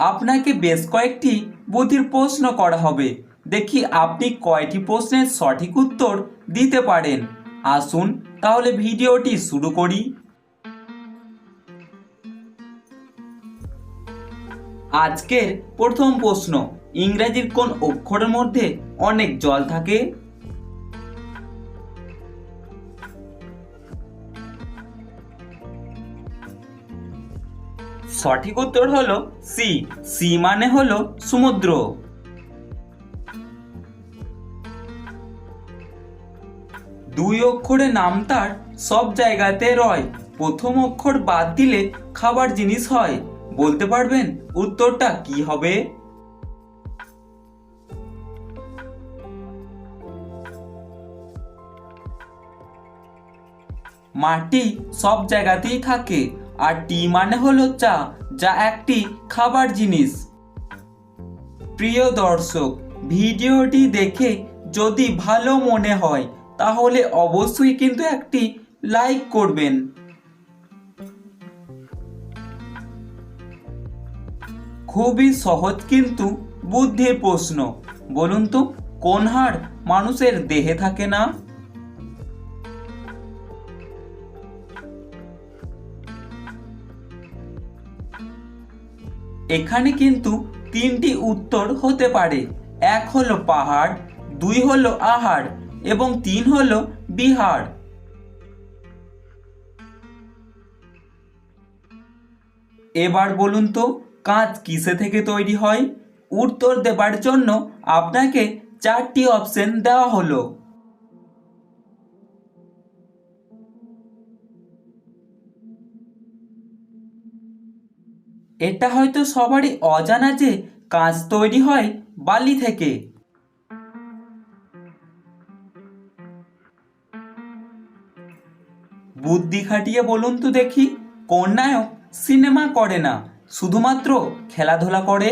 আপনাকে বেশ কয়েকটি বুদ্ধির প্রশ্ন করা হবে। দেখি আপনি কয়টি প্রশ্নের সঠিক উত্তর দিতে পারেন। আসুন তাহলে ভিডিওটি শুরু করি। আজকের প্রথম প্রশ্ন, ইংরেজির কোন অক্ষরের মধ্যে অনেক জল থাকে? সঠিক উত্তর হলো সি। সি মানে হলো সমুদ্র। দুই অক্ষরে নাম তার সব জায়গাতে রয়। প্রথম অক্ষর বাদ দিলে খাবার জিনিস হয়। বলতে পারবেন উত্তরটা কি হবে? মাটি সব জায়গাতেই থাকে। আর টি মানে হলো চা, যা একটি খাবার জিনিস। প্রিয় দর্শক, ভিডিওটি দেখে যদি ভালো মনে হয়, তাহলে অবশ্যই কিন্তু একটি লাইক করবেন। খুবই সহজ কিন্তু বুদ্ধির প্রশ্ন, বলুন তো, কোন হাড় মানুষের দেহে থাকে না? এখানে কিন্তু তিনটি উত্তর হতে পারে। এক হলো পাহাড়, দুই হলো আহার এবং তিন হলো বিহার। এবার বলুন তো, কাঁচ কিসে থেকে তৈরি হয়? উত্তর দেবার জন্য আপনাকে চারটি অপশন দেওয়া হলো। এটা হয়তো সবারই অজানা যে কাঁচ তৈরি হয় বালি থেকে। বুদ্ধি খাটিয়ে বলুন তো দেখি কোন নায়ক সিনেমা করে না, শুধুমাত্র খেলাধুলা করে?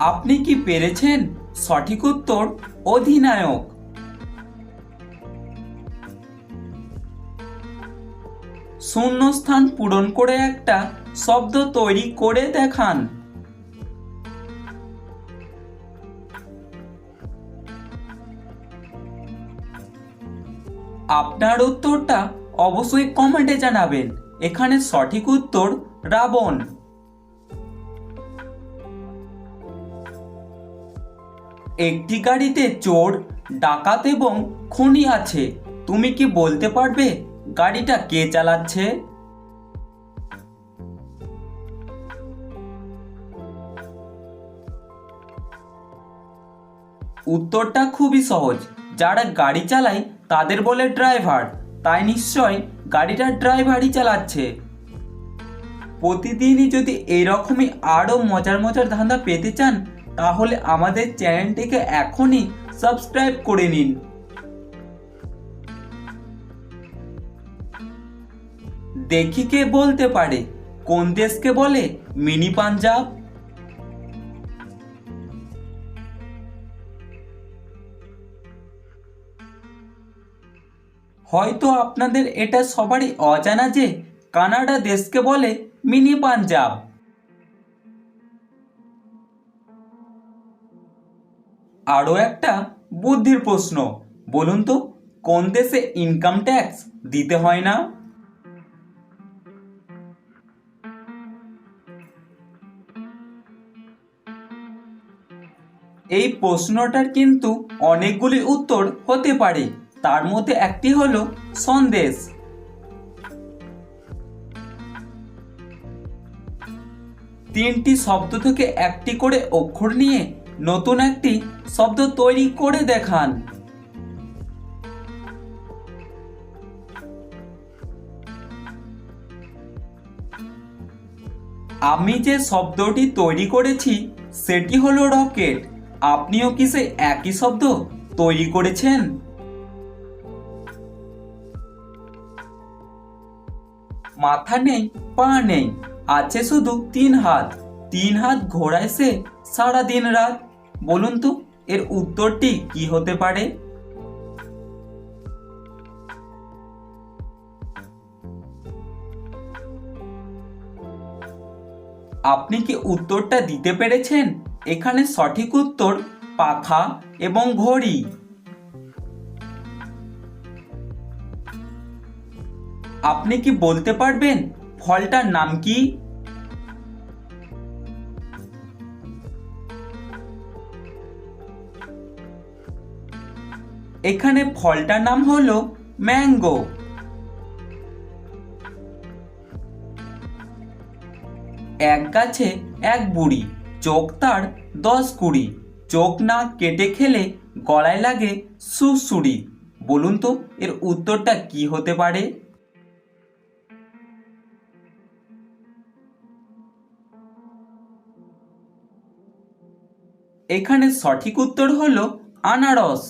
আপনি কি পেরেছেন সঠিক উত্তর? অধিনায়ক। শূন্যস্থান পূরণ করে একটা শব্দ তৈরি করে দেখান। আপনার উত্তরটা অবশ্যই কমেন্টে জানাবেন। এখানে সঠিক উত্তর রাবণ। একটি গাড়িতে চোর, ডাকাত এবং খনি আছে। তুমি কি বলতে পারবে? গাড়িটা কে চালাচ্ছে? উত্তরটা খুবই সহজ। যারা গাড়ি চালায়, তাদের বলে ড্রাইভার। তাই নিশ্চয় গাড়িটা ড্রাইভারই চালাচ্ছে। প্রতিদিনই যদি এরকমই আরও মজার মজার ধান্দা পেতে চান, তাহলে আমাদের চ্যানেলটিকে এখনই সাবস্ক্রাইব করে নিন। দেখি কে বলতে পারে। কোন দেশকে বলে মিনি পাঞ্জাব? হয়তো আপনাদের এটা সবারই অজানা যে কানাডা দেশকে বলে মিনি পাঞ্জাব। আরও একটা বুদ্ধির প্রশ্ন, বলুন তো, কোন দেশে ইনকাম ট্যাক্স দিতে হয় না? এই প্রশ্নটার কিন্তু অনেকগুলি উত্তর হতে পারে। তার মধ্যে একটি হলো সন্দেশ। তিনটি শব্দ থেকে একটি করে অক্ষর নিয়ে নতুন একটি শব্দ তৈরি করে দেখান। আমি যে শব্দটি তৈরি করেছি, সেটি হলো রকেট। আপনিও কি সে একই শব্দ তৈরি করেছেন? মাথা নেই, পা নেই, আছে শুধু তিন হাত। তিন হাত ঘোড়ায় সে সারা দিন রাত। বলুন তো, এর উত্তরটি কি হতে পারে? আপনি কি উত্তরটা দিতে পেরেছেন? এখানে সঠিক উত্তর পাখা এবং ঘড়ি। আপনি কি বলতে পারবেন ফলটার নাম কি? এখানে ফলটার নাম হলো ম্যাঙ্গো। এক গাছে এক বুড়ি। চোখ তার দশ কুড়ি। চোখ না কেটে খেলে গলায় লাগে সুসুড়ি বলুন তো, এর উত্তরটা কি হতে পারে? এখানে সঠিক উত্তর হল আনারস।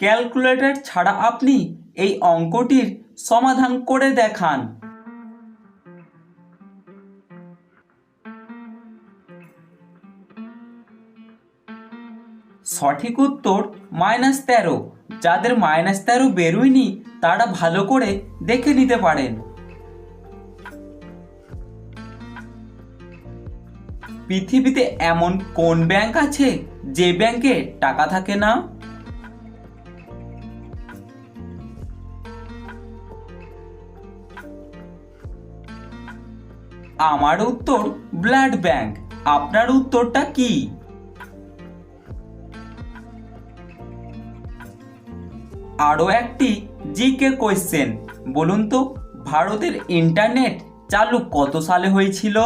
ক্যালকুলেটর ছাড়া আপনি এই অঙ্কটির সমাধান করে দেখান। সঠিক উত্তর মাইনাস তেরো। যাদের মাইনাস তেরো বেরোয়নি, তারা ভালো করে দেখে নিতে পারেন। পৃথিবীতে এমন কোন ব্যাংক আছে যে ব্যাংকে টাকা থাকে না? আমার উত্তর ব্লাড ব্যাংক। আপনার উত্তরটা কি? আরও একটি জিকে কোয়েশ্চেন বলুন তো, ভারতের ইন্টারনেট চালু কত সালে হয়েছিল?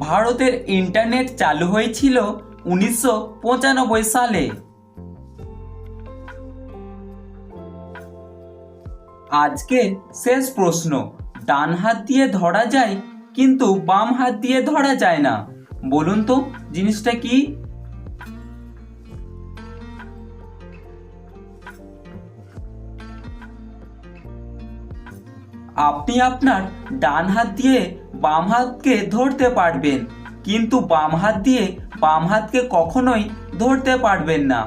ভারতের ইন্টারনেট চালু হয়েছিল উনিশশো পঁচানব্বই সালে। আজকে শেষ প্রশ্ন। ডান হাত দিয়ে ধরা যায় কিন্তু বাম হাত দিয়ে ধরা যায় না। বলুন তো, জিনিসটা কি? আপনি আপনার ডান হাত দিয়ে বাম হাতকে ধরতে পারবেন, কিন্তু বাম হাত দিয়ে বাম হাতকে কখনোই ধরতে পারবেন না।